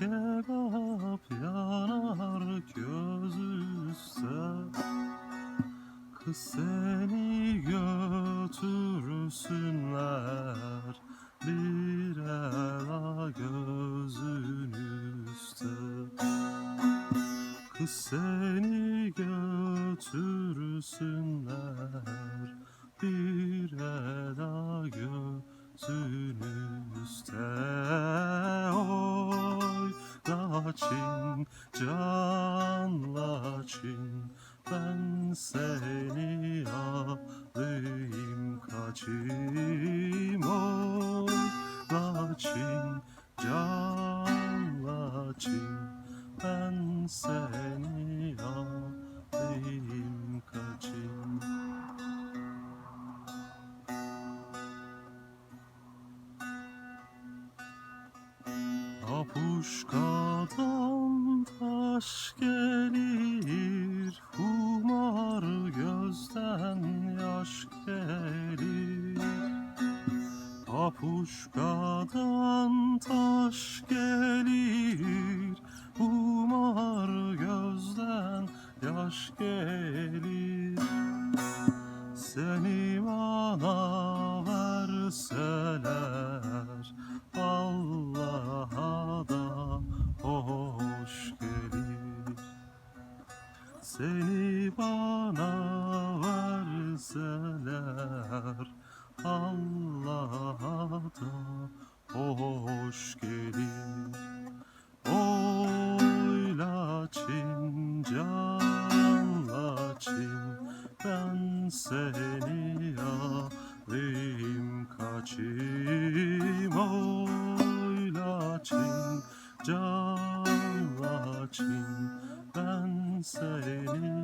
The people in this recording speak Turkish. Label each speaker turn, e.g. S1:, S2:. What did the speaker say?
S1: Kebap yanar göz üstte Kız seni götürsünler Bir ela gözün üstte Kız seni götürsünler Bir ela gözün üstte laçin ben seni alayım. Kaçayım oy laçin can laçin ben seni alayım. Kaçayım. Apuşkadan taş gelir Apuşkadan taş gelir Humar gözden yaş gelir. Seni bana verseler Allah'a da hoş gelir. Seni bana verseler Allah'a hoş gelir Oy laçin can laçin ben seni alayım kaçayım. Oy laçin can laçin ben seni